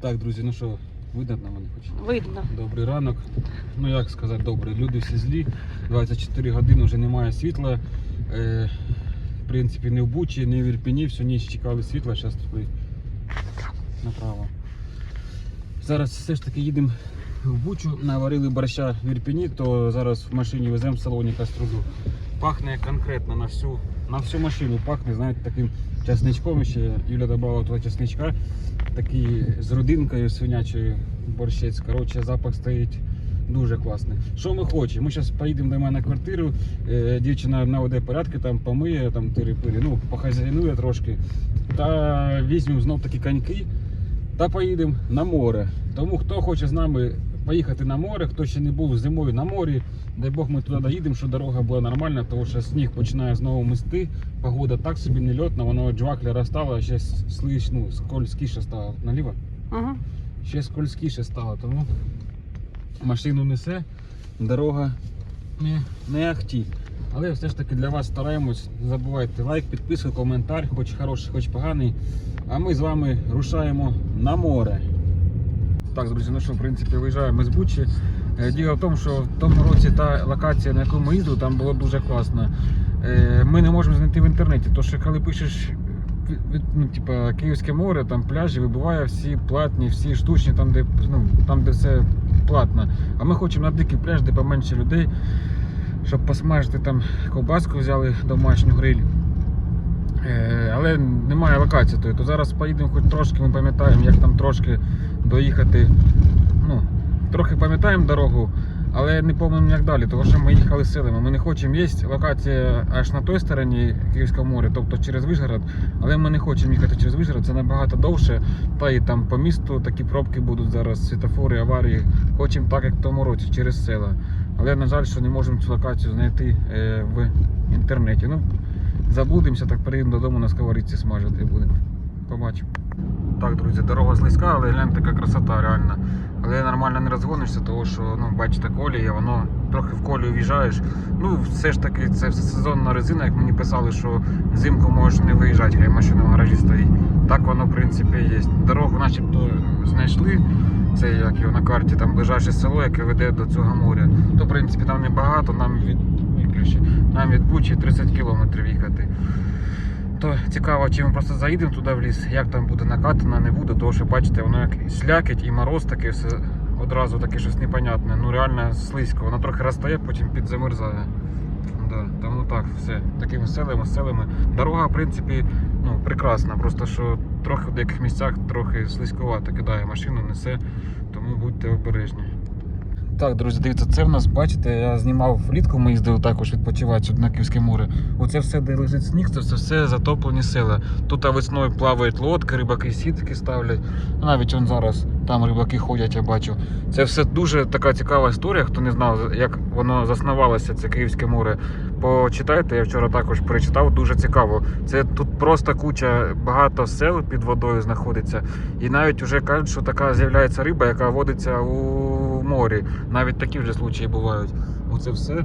Так, друзі, ну що, видно на мене хоч? Видно. Добрий ранок. Ну як сказати, добре. Люди всі злі. 24 години вже немає світла. Е, в принципі, не в Бучі, не в Ірпіні, всю ніч чекали світла, зараз туди направо. Зараз все ж таки їдемо в Бучу, наварили борща в Ірпіні, то зараз в машині веземо в салоні каструлю. Пахне конкретно на всю, на всю машину, пахне, знаєте, таким часничком ще. Юля додавала туди часничка, такий з родинкою свинячою борщець. Коротше, запах стоїть дуже класний. Що ми хочемо? Ми зараз поїдемо до мене на квартиру, е, дівчина наведе порядки, там помиє, там тири-пири, ну, похазяйнує трошки. Та візьмемо знов такі коньки та поїдемо на море. Тому хто хоче з нами поїхати на море, хто ще не був зимою на морі, дай Бог ми туди доїдемо, що дорога була нормальна, тому що сніг починає знову мести. Погода так собі не льотна, воно джвакля розстало, ще слизь, ну, скользкіше стало. Наліво? Угу. Ще скользкіше стало, тому машину несе, дорога не, не ахті. Але все ж таки для вас стараємось. Не забувайте лайк, підписку, коментар, хоч хороший, хоч поганий. А ми з вами рушаємо на море. Так, друзі, що, в принципі, виїжджаємо з Бучі. Е, Діло в тому, що в тому році та локація, на яку ми їздили, там було дуже класно. Е, Ми не можемо знайти в інтернеті, то що коли пишеш ну, типа, Київське море, там пляжі, вибиває всі платні, всі штучні, там, де, ну, там, де все платно. А ми хочемо на дикий пляж, де поменше людей, щоб посмажити там ковбаску, взяли домашню гриль. Е, Але немає локації, то зараз поїдемо хоч трошки, ми пам'ятаємо, як там трошки доїхати. Ну, трохи пам'ятаємо дорогу, але не пам'ятаємо як далі, тому що ми їхали силами. Ми не хочемо. Є локація аж на той стороні Київського моря, тобто через Вишгород, але ми не хочемо їхати через Вишгород, це набагато довше. Та і там по місту такі пробки будуть зараз, світофори, аварії. Хочемо так, як в тому році, через села. Але на жаль, що не можемо цю локацію знайти е, в інтернеті. Ну, заблудимося, так приїдемо додому на сковорідці смажити будемо. Побачимо. Так, друзі, дорога слизька, але гляньте, яка красота реально. Але нормально не розгонишся, тому що, ну, бачите, колія, воно трохи в колію в'їжджаєш. Ну, все ж таки, це сезонна резина, як мені писали, що взимку можеш не виїжджати, хай машина в гаражі стоїть. Так воно, в принципі, є. Дорогу начебто знайшли. Це як його на карті, там ближайше село, яке веде до цього моря. То, в принципі, там небагато, нам від нам від Бучі 30 кілометрів їхати. То цікаво, чи ми просто заїдемо туди в ліс, як там буде накатано, не буде, тому що бачите, воно як слякить і мороз таке все одразу таке щось непонятне. Ну реально слизько, воно трохи розтає, потім підзамерзає. Да, тому так, все. Такими селами, селами. Дорога, в принципі, ну, прекрасна, просто що трохи в деяких місцях трохи слизькувато кидає машину, несе, тому будьте обережні. Так, друзі, дивіться, це в нас, бачите, я знімав влітку, ми їздили також відпочивати на Київське море. Оце все, де лежить сніг, це все, все затоплені села. Тут весною плавають лодки, рибаки сітки ставлять. Ну, Навіть он зараз там рибаки ходять, я бачу. Це все дуже така цікава історія. Хто не знав, як воно заснувалося, це Київське море. Почитайте, я вчора також перечитав, дуже цікаво. Це тут просто куча багато сел під водою знаходиться. І навіть вже кажуть, що така з'являється риба, яка водиться у морі. Навіть такі вже случаї бувають. Оце все.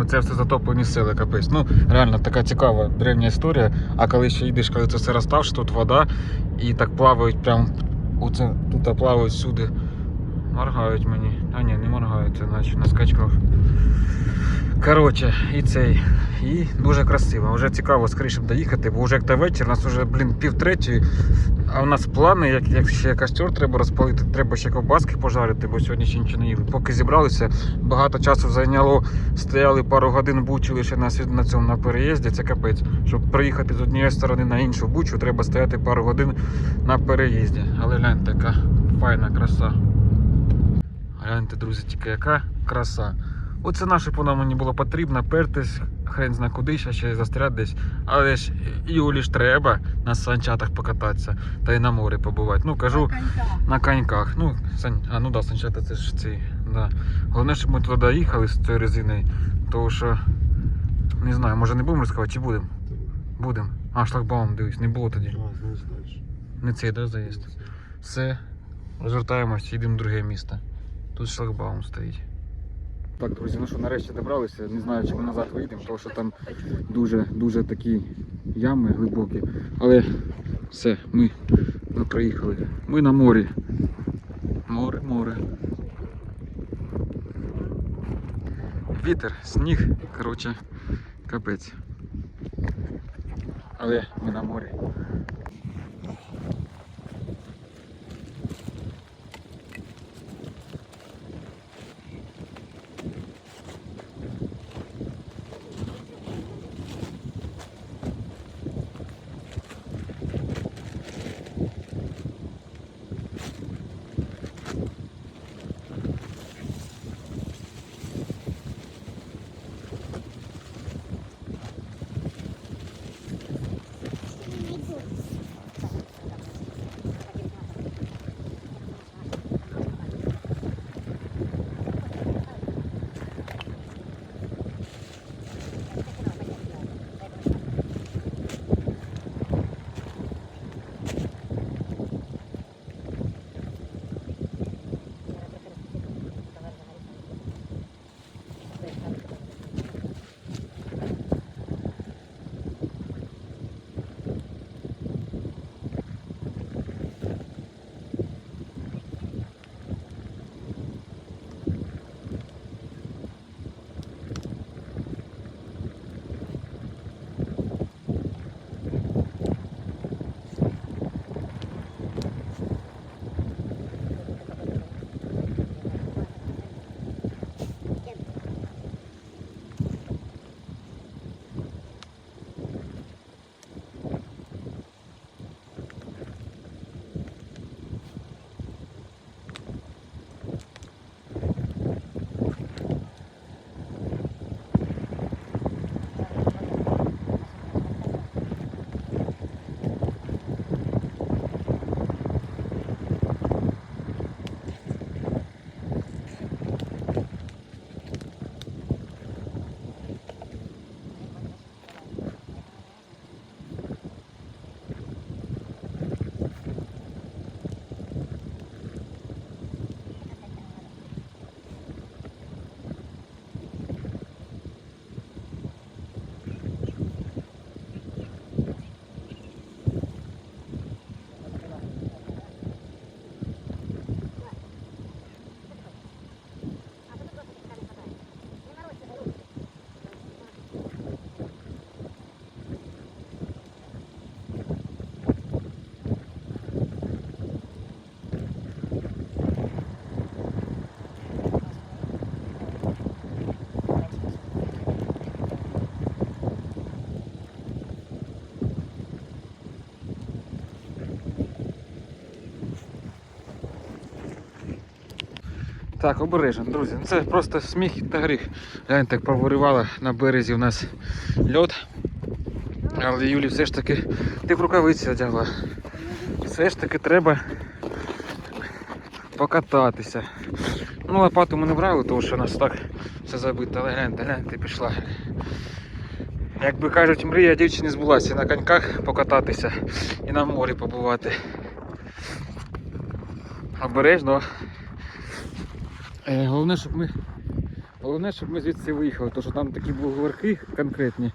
Оце все затоплені сели, капець. Ну, реально така цікава древня історія. А коли ще йдеш, коли це все розставш, тут вода, і так плавають прям. Оце тут плавають всюди. Моргають мені. А ні, не моргають, це наче на скачках. Коротше, і цей. І дуже красиво. Вже цікаво скоріше доїхати, бо вже як та вечір, у нас вже, блін, пів. А у нас плани, як, як ще костер треба розпалити, треба ще ковбаски пожарити, бо сьогодні ще нічого не їли. Поки зібралися, багато часу зайняло, стояли пару годин бучу лише на, на цьому на переїзді, це капець. Щоб приїхати з однієї сторони на іншу бучу, треба стояти пару годин на переїзді. Але гляньте, яка файна краса. Гляньте, друзі, тільки яка краса. Оце наше по нам мені було потрібно пертись, хрен зна куди, ще ще застряти десь. Але ж Юлі ж треба на санчатах покататися та й на морі побувати. Ну кажу на коньках. Ну, сан... а ну да, санчата це ж ці. Да. Головне, щоб ми туди доїхали з цією резиною, тому що не знаю, може не будемо ризикувати чи будемо? Будемо. А, шлагбаум, дивись, не було тоді. Не цей, да, заїзд. Все, розвертаємось, їдемо в друге місто. Тут шлагбаум стоїть. Так, друзі, ну що, нарешті добралися. Не знаю, чи ми назад вийдемо, тому що там дуже дуже такі ями глибокі. Але все, ми, ми приїхали. Ми на морі. Море, море. Вітер, сніг, коротше, капець. Але ми на морі. Так, обережно, друзі. Ну, Це просто сміх та гріх. Гляньте, як повиривало на березі у нас льод. Але Юлі все ж таки ти б рукавиці одягла. Все ж таки треба покататися. Ну, лопату ми не брали, тому що у нас так все забито, але гляньте, гляньте, пішла. Як би кажуть, мрія дівчини збулася на коньках покататися і на морі побувати. Обережно. Е, Головне, щоб ми. Головне, щоб ми звідси виїхали, тому що там такі бугорки конкретні.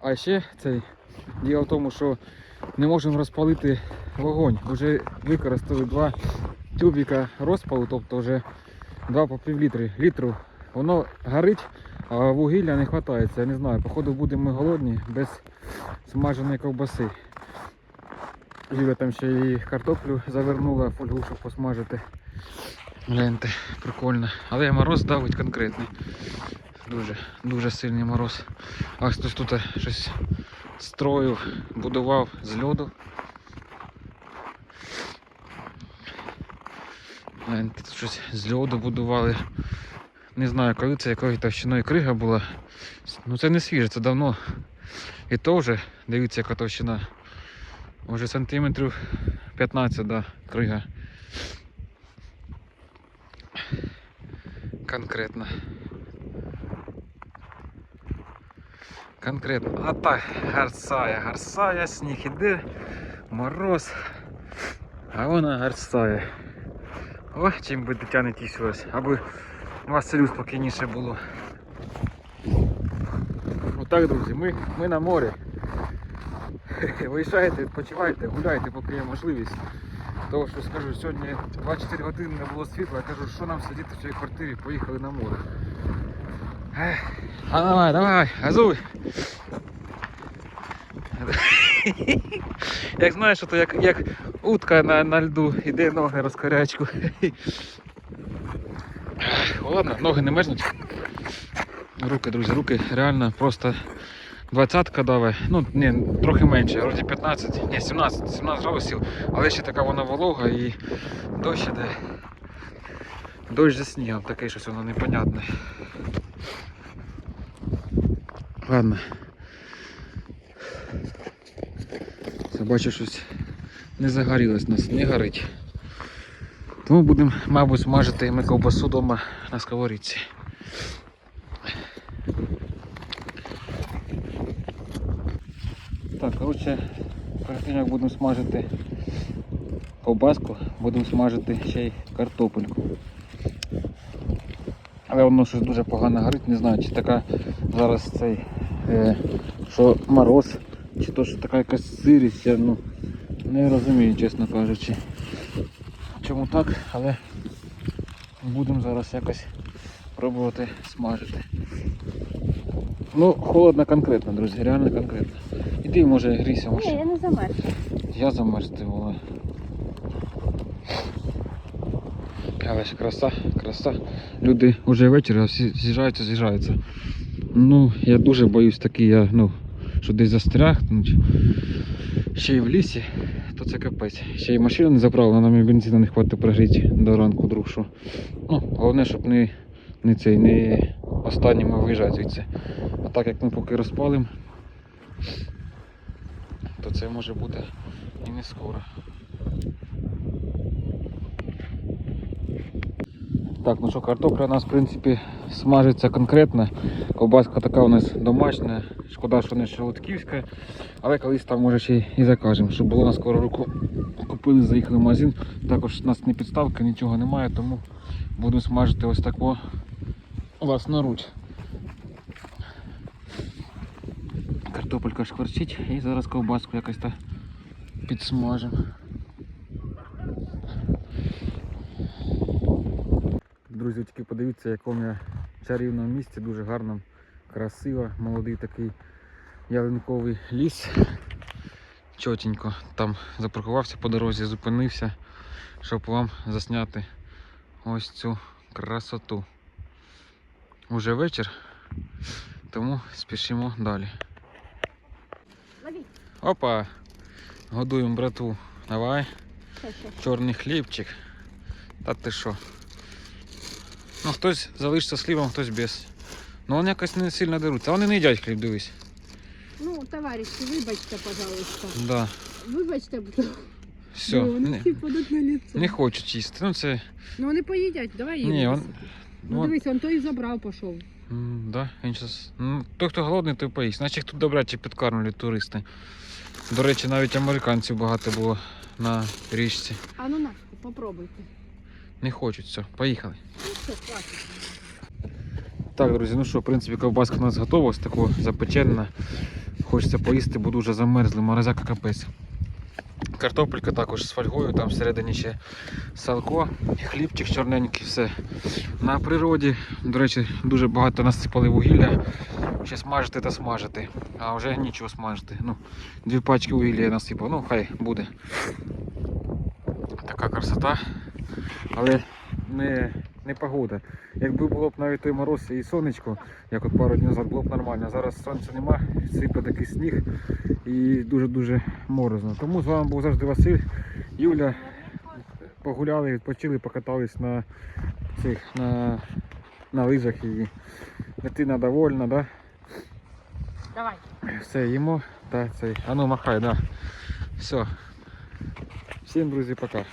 А ще цей діло в тому, що не можемо розпалити вогонь. Вже використали два тюбіка розпалу, тобто вже два по пів літри. літру. Воно горить, а вугілля не вистачає. Я не знаю, походу будемо голодні без смаженої ковбаси. Юля там ще і картоплю завернула, фольгу, щоб посмажити. Гляньте, прикольно. Але мороз давить конкретний. Дуже, дуже сильний мороз. А хтось тут щось строїв, будував з льоду. Гляньте, тут щось з льоду будували. Не знаю, коли це якою товщиною крига була. Ну це не свіже, це давно. І то вже, дивіться, яка товщина. Може сантиметрів 15, да, крига. Конкретно. Конкретно. А так, гарцая, гарцая, сніг іде, мороз. А вона гарцая. Ой, чим би дитя не тішилось. Аби Василю спокійніше було. Отак, друзі, ми, ми на морі. Виїжджайте, відпочивайте, гуляйте, поки є можливість. Того, що скажу, сьогодні 24 години не було світла, я кажу, що нам сидіти в цій квартирі, поїхали на море. А давай, давай, газуй. Як знаєш, то як, як утка на, на льду, іде ноги розкорячку. Ладно, ноги не мерзнуть. Руки, друзі, руки реально просто двадцятка даве. Ну, ні, трохи менше, вроді 15, ні, 17, 17 градусів, але ще така вона волога і дощ іде. Дощ за снігом, таке щось воно непонятне. Ладно. Бачу щось не загорілось нас, не горить. Тому будемо, мабуть, смажити ми ковбасу вдома на сковорідці. Так, коротше, перед будемо смажити ковбаску, будемо смажити ще й картопельку. Але воно щось дуже погано горить, не знаю, чи така зараз цей, е, що мороз, чи то що така якась сирість, я ну, не розумію, чесно кажучи. Чому так, але будемо зараз якось пробувати смажити. Ну, холодно конкретно, друзі, реально конкретно. Іди, може, грійся, Ні, може. я не замерз. Я замерз, ти вола. Але ж краса, краса. Люди вже вечір, а всі з'їжджаються, з'їжджаються. Ну, я дуже боюсь такий, я, ну, що десь застрягнуть. Ще й в лісі, то це капець. Ще й машину не заправила, нам і бензину не хватить прожити до ранку друг, що. Ну, головне, щоб не, не цей, не останніми виїжджати звідси. А так як ми поки розпалимо, то це може бути і не скоро. Так, ну що, картопля у нас в принципі смажиться конкретно. Ковбаска така у нас домашня. Шкода, що не шелудківська. Але колись там може ще і закажемо. Щоб було на скору руку купили, заїхали в магазин. Також у нас не підставка, нічого немає, тому буду смажити ось тако власноруч. Картопелька шкварчить і зараз ковбаску якось так підсмажимо. Друзі, тільки подивіться, в якому чарівному місці, дуже гарно, красиво, молодий такий ялинковий ліс. Чотенько там запаркувався по дорозі, зупинився, щоб вам засняти ось цю красоту. Уже вечір, тому спішимо далі. Лови. Опа! Годуємо брату. Давай. Що, що? Чорний хлібчик. Та ти що? Ну хтось залишиться з хлібом, хтось без. Ну вони якось не сильно деруть. А вони не їдять хліб, дивись. Ну, товариші, вибачте, пожалуйста. Да. Вибачте, бо Все. Бо вони Не, всі падуть на лицо. не хочуть їсти. Ну це. Ну вони поїдять, давай їм. Ні, он. Ну он- дивись, он той забрав, пішов. М, Да, він щас... ну, той, хто голодний, той поїсть. Значить їх тут добряче підкармлюють туристи. До речі, навіть американців багато було на річці. А ну на, попробуйте. Не хочуть, все, поїхали. Ну все, хватить. Так, друзі, ну що, в принципі, ковбаска у нас готова, ось таку запеченена. Хочеться поїсти, бо дуже замерзли, морозяка капець. Картопелька також з фольгою, там всередині ще салко, хлібчик чорненький, все. На природі, до речі, дуже багато насипали вугілля. Ще смажити та смажити, а вже нічого смажити. Ну, дві пачки вугілля я насипав, ну хай буде. Така красота. Але не, не погода. Якби було б навіть той мороз і сонечко, як от пару днів назад, було б нормально. Зараз сонця нема, сипе такий сніг і дуже-дуже морозно. Тому з вами був завжди Василь, Юля. Погуляли, відпочили, покатались на цих на, на лижах і дитина довольна, да? Давай. Все, їмо та цей. А ну махай, да. Все. Всім друзі, пока.